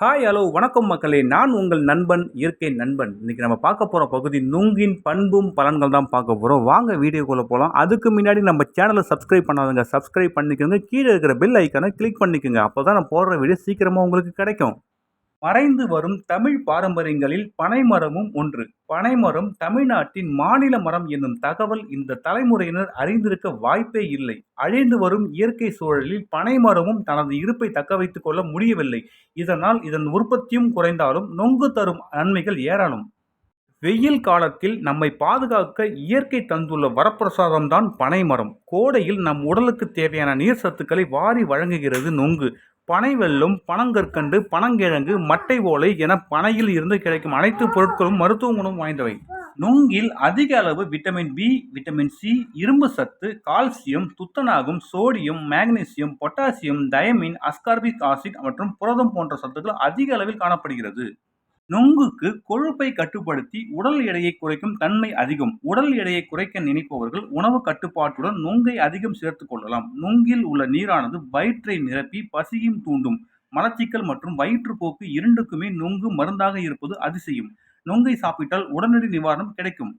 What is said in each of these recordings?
Hi hello வணக்கம் மக்களே. நான் உங்கள் நண்பன் இயற்கை நண்பன். இன்னைக்கு நம்ம பார்க்க போகிற பகுதி நுங்கின் பண்பும் பலன்கள் தான் பார்க்க போகிறோம் வாங்க வீடியோக்குள்ளே போகலாம் அதுக்கு முன்னாடி நம்ம சேனலை சப்ஸ்கிரைப் பண்ணாதுங்க. சப்ஸ்கிரைப் பண்ணிக்கோங்க. கீழே இருக்கிற பெல் ஐக்கானை கிளிக் பண்ணிக்கோங்க. அப்போ தான் நான் போடுற வீடியோ சீக்கிரமாக உங்களுக்கு கிடைக்கும். மறைந்து வரும் தமிழ் பாரம்பரியங்களில் பனைமரமும் ஒன்று. பனைமரம் தமிழ்நாட்டின் மாநில மரம் என்னும் தகவல் இந்த தலைமுறையினர் அறிந்திருக்க வாய்ப்பே இல்லை. அழிந்து வரும் இயற்கை சூழலில் பனைமரமும் தனது இருப்பை தக்க வைத்துக் கொள்ள முடியவில்லை. இதனால் இதன் உற்பத்தியும் குறைந்தாலும் நொங்கு தரும் நன்மைகள் ஏராளம். வெயில் காலத்தில் நம்மை பாதுகாக்க இயற்கை தந்துள்ள வரப்பிரசாதம்தான் பனைமரம். கோடையில் நம் உடலுக்கு தேவையான நீர் சத்துக்களை வாரி வழங்குகிறது நொங்கு. பனை வெல்லும் பனங்கற்கண்டு பனங்கிழங்கு மட்டை ஓலை என பனையில் இருந்து கிடைக்கும் அனைத்து பொருட்களும் மருத்துவ குணம் வாய்ந்தவை. நுங்கில் அதிக அளவு விட்டமின் பி விட்டமின் சி இரும்பு சத்து கால்சியம் துத்தநாகம் sodium magnesium potassium thiamine ascorbic acid மற்றும் புரதம் போன்ற சத்துக்கள் அதிக அளவில் காணப்படுகிறது. நொங்குக்கு கொழுப்பை கட்டுப்படுத்தி உடல் எடையை குறைக்கும் தன்மை அதிகம். உடல் எடையை குறைக்க நினைப்பவர்கள் உணவு கட்டுப்பாட்டுடன் நொங்கை அதிகம் சேர்த்துக் கொள்ளலாம். நொங்கில் உள்ள நீரானது வயிற்றை நிரப்பி பசியும் தூண்டும். மலச்சிக்கல் மற்றும் வயிற்றுப்போக்கு இரண்டுக்குமே நொங்கு மருந்தாக இருப்பது அதிசயம். நொங்கை சாப்பிட்டால் உடனடி நிவாரணம் கிடைக்கும்.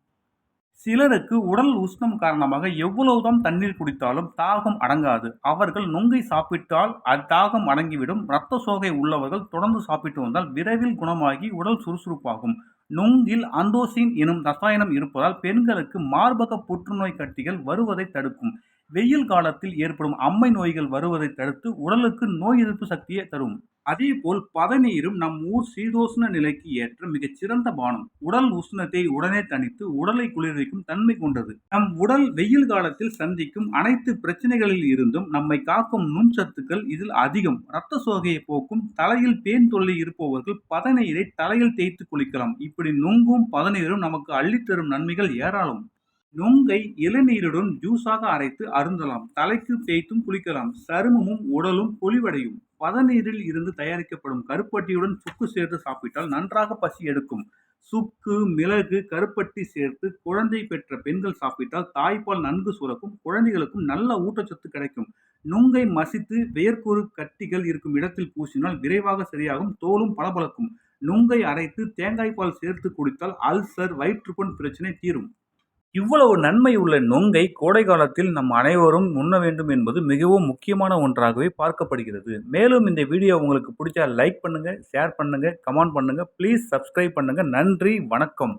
சிலருக்கு உடல் உஷ்ணம் காரணமாக எவ்வளவுதான் தண்ணீர் குடித்தாலும் தாகம் அடங்காது. அவர்கள் நுங்கை சாப்பிட்டால் அத்தாகம் அடங்கிவிடும். இரத்த சோகை உள்ளவர்கள் தொடர்ந்து சாப்பிட்டு வந்தால் விரைவில் குணமாகி உடல் சுறுசுறுப்பாகும். நுங்கில் அந்தோசின் எனும் ரசாயனம் இருப்பதால் பெண்களுக்கு மார்பக புற்றுநோய் கட்டிகள் வருவதை தடுக்கும். வெயில் காலத்தில் ஏற்படும் அம்மை நோய்கள் வருவதை தடுத்து உடலுக்கு நோய் எதிர்ப்பு சக்தியை தரும். அதேபோல் பதநீரும் நம் ஊர் சீதோஷ்ண நிலைக்கு ஏற்ற மிகச் சிறந்த பானம். உடல் உஷ்ணத்தை உடனே தணித்து உடலை குளிர்விக்கும் தன்மை கொண்டது. நம் உடல் வெயில் காலத்தில் சந்திக்கும் அனைத்து பிரச்சனைகளில் இருந்தும் நம்மை காக்கும் நுண்சத்துக்கள் இதில் அதிகம். இரத்த சோகையை போக்கும் தலையில் பேன் தொல்லை இருப்பவர்கள் பதநீரை தலையில் தேய்த்து குளிக்கலாம். இப்படி நுங்கும் பதநீரும் நமக்கு அள்ளித்தரும் நன்மைகள் ஏராளம். நுங்கை இளநீருடன் ஜூஸாக அரைத்து அருந்தலாம். தலைக்கு தேய்த்தும் குளிக்கலாம். சருமமும் உடலும் பொலிவடையும். பதநீரில் இருந்து தயாரிக்கப்படும் கருப்பட்டியுடன் சுக்கு சேர்த்து சாப்பிட்டால் நன்றாக பசி எடுக்கும். சுக்கு மிளகு கருப்பட்டி சேர்த்து குழந்தை பெற்ற பெண்கள் சாப்பிட்டால் தாய்ப்பால் நன்கு சுரக்கும். குழந்தைகளுக்கும் நல்ல ஊட்டச்சத்து கிடைக்கும். நுங்கை மசித்து வேர்க்கூறு கட்டிகள் இருக்கும் இடத்தில் பூசினால் விரைவாக சரியாகும். தோலும் பளபளக்கும். நுங்கை அரைத்து தேங்காய் பால் சேர்த்து குடித்தால் அல்சர் வயிற்றுப்பன் பிரச்சனை தீரும். இவ்வளவு நன்மை உள்ள நொங்கை கோடை காலத்தில் நம் அனைவரும் உண்ண வேண்டும் என்பது மிகவும் முக்கியமான ஒன்றாகவே பார்க்கப்படுகிறது. மேலும் இந்த வீடியோ உங்களுக்கு பிடிச்சா லைக் பண்ணுங்கள் ஷேர் பண்ணுங்கள் கமெண்ட் பண்ணுங்கள் ப்ளீஸ் சப்ஸ்கிரைப் பண்ணுங்கள் நன்றி வணக்கம்.